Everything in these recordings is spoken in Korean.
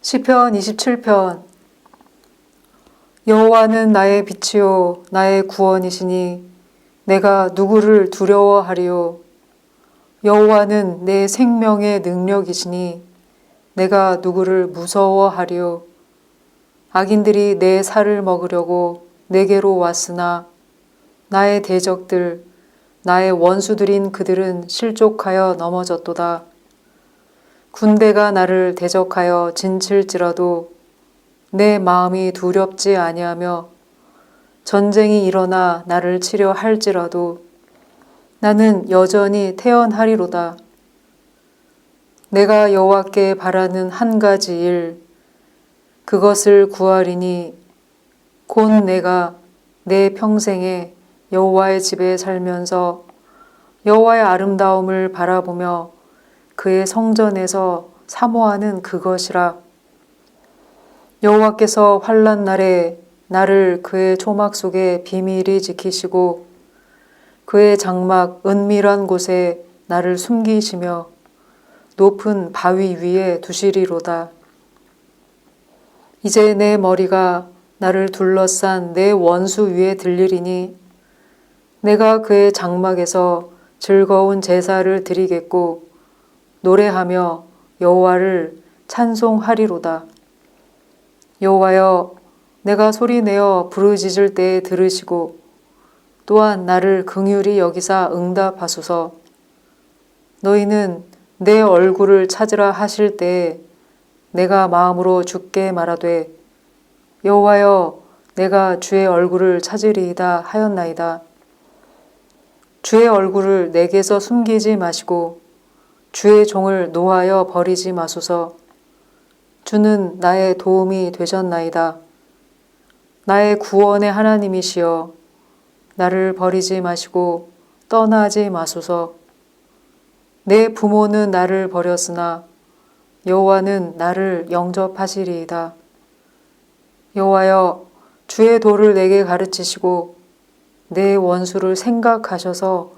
시편 27편. 여호와는 나의 빛이요 나의 구원이시니 내가 누구를 두려워하리요? 여호와는 내 생명의 능력이시니 내가 누구를 무서워하리요? 악인들이 내 살을 먹으려고 내게로 왔으나 나의 대적들 나의 원수들인 그들은 실족하여 넘어졌도다 군대가 나를 대적하여 진칠지라도 내 마음이 두렵지 아니하며 전쟁이 일어나 나를 치려 할지라도 나는 여전히 태연하리로다. 내가 여호와께 바라는 한 가지 일 그것을 구하리니 곧 내가 내 평생에 여호와의 집에 살면서 여호와의 아름다움을 바라보며 그의 성전에서 사모하는 그것이라 여호와께서 환란 날에 나를 그의 초막 속에 비밀히 지키시고 그의 장막 은밀한 곳에 나를 숨기시며 높은 바위 위에 두시리로다. 이제 내 머리가 나를 둘러싼 내 원수 위에 들리리니 내가 그의 장막에서 즐거운 제사를 드리겠고 노래하며 여호와를 찬송하리로다. 여호와여 내가 소리내어 부르짖을 때에 들으시고 또한 나를 긍휼히 여기사 응답하소서. 너희는 내 얼굴을 찾으라 하실 때에 내가 마음으로 죽게 말하되 여호와여 내가 주의 얼굴을 찾으리이다 하였나이다. 주의 얼굴을 내게서 숨기지 마시고 주의 종을 노하여 버리지 마소서. 주는 나의 도움이 되셨나이다. 나의 구원의 하나님이시여 나를 버리지 마시고 떠나지 마소서. 내 부모는 나를 버렸으나 여호와는 나를 영접하시리이다. 여호와여 주의 도를 내게 가르치시고 내 원수를 생각하셔서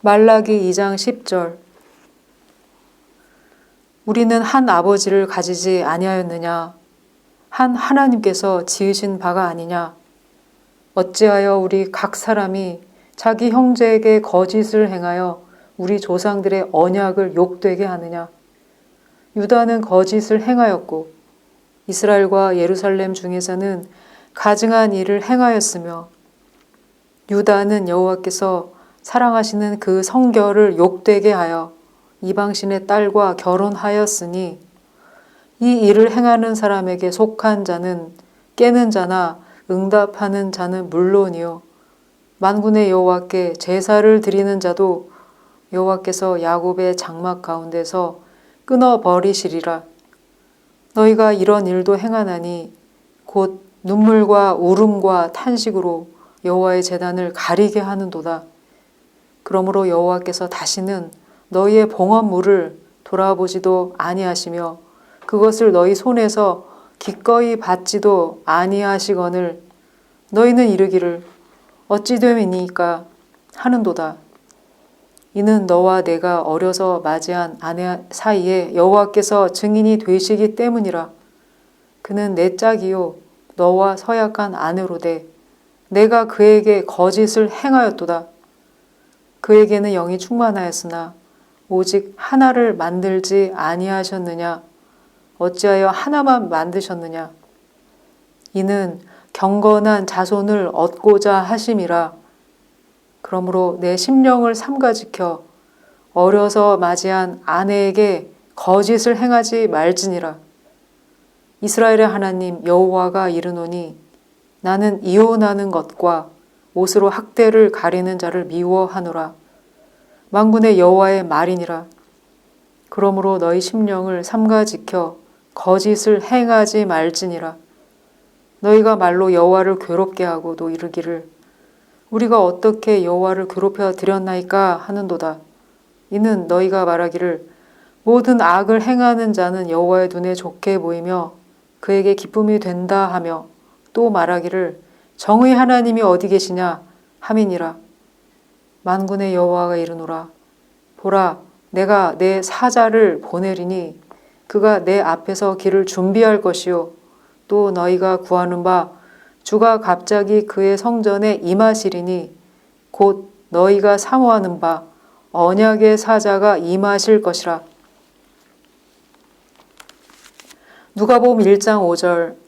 말라기 2장 10절. 우리는 한 아버지를 가지지 아니하였느냐? 한 하나님께서 지으신 바가 아니냐? 어찌하여 우리 각 사람이 자기 형제에게 거짓을 행하여 우리 조상들의 언약을 욕되게 하느냐? 유다는 거짓을 행하였고 이스라엘과 예루살렘 중에서는 가증한 일을 행하였으며 유다는 여호와께서 사랑하시는 그 성결을 욕되게 하여 이방신의 딸과 결혼하였으니 이 일을 행하는 사람에게 속한 자는 깨는 자나 응답하는 자는 물론이요 만군의 여호와께 제사를 드리는 자도 여호와께서 야곱의 장막 가운데서 끊어 버리시리라 너희가 이런 일도 행하나니 곧 눈물과 울음과 탄식으로 여호와의 재단을 가리게 하는도다. 그러므로 여호와께서 다시는 너희의 봉헌물을 돌아보지도 아니하시며 그것을 너희 손에서 기꺼이 받지도 아니하시거늘 너희는 이르기를 어찌 됨이니까 하는도다. 이는 너와 내가 어려서 맞이한 아내 사이에 여호와께서 증인이 되시기 때문이라. 그는 내 짝이요 너와 서약한 아내로되 내가 그에게 거짓을 행하였도다. 그에게는 영이 충만하였으나 오직 하나를 만들지 아니하셨느냐? 어찌하여 하나만 만드셨느냐? 이는 경건한 자손을 얻고자 하심이라. 그러므로 내 심령을 삼가 지켜 어려서 맞이한 아내에게 거짓을 행하지 말지니라. 이스라엘의 하나님 여호와가 이르노니 나는 이혼하는 것과 옷으로 학대를 가리는 자를 미워하노라. 만군의 여호와의 말이니라. 그러므로 너희 심령을 삼가 지켜 거짓을 행하지 말지니라. 너희가 말로 여호와를 괴롭게 하고도 이르기를 우리가 어떻게 여호와를 괴롭혀 드렸나이까 하는도다. 이는 너희가 말하기를 모든 악을 행하는 자는 여호와의 눈에 좋게 보이며 그에게 기쁨이 된다 하며 또 말하기를 정의 하나님이 어디 계시냐 함이니라. 만군의 여호와가 이르노라. 보라, 내가 내 사자를 보내리니 그가 내 앞에서 길을 준비할 것이요. 또 너희가 구하는 바 주가 갑자기 그의 성전에 임하시리니 곧 너희가 사모하는 바 언약의 사자가 임하실 것이라. 누가복음 1장 5절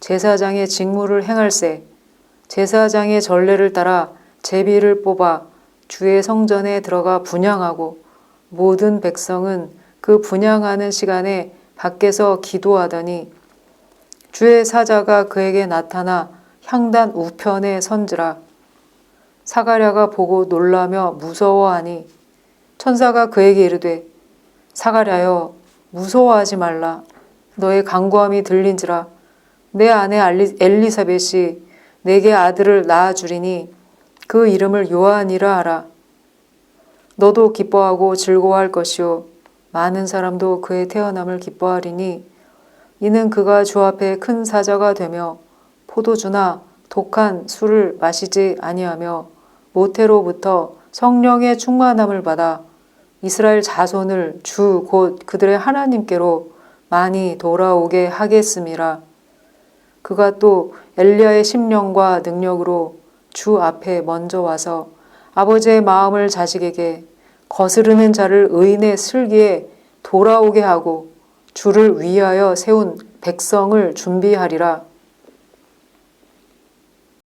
제사장의 직무를 행할세. 제사장의 전례를 따라 제비를 뽑아 주의 성전에 들어가 분양하고 모든 백성은 그 분양하는 시간에 밖에서 기도하더니 주의 사자가 그에게 나타나 향단 우편에 선지라. 사가랴가 보고 놀라며 무서워하니 천사가 그에게 이르되 사가랴여 무서워하지 말라. 너의 간구함이 들린지라 내 아내 엘리사벳이 내게 아들을 낳아 주리니 그 이름을 요한이라 하라 너도 기뻐하고 즐거워할 것이요 많은 사람도 그의 태어남을 기뻐하리니 이는 그가 주 앞에 큰 사자가 되며 포도주나 독한 술을 마시지 아니하며 모태로부터 성령의 충만함을 받아 이스라엘 자손을 주 곧 그들의 하나님께로 많이 돌아오게 하겠음이라. 그가 또 엘리야의 심령과 능력으로 주 앞에 먼저 와서 아버지의 마음을 자식에게 거스르는 자를 의인의 슬기에 돌아오게 하고 주를 위하여 세운 백성을 준비하리라.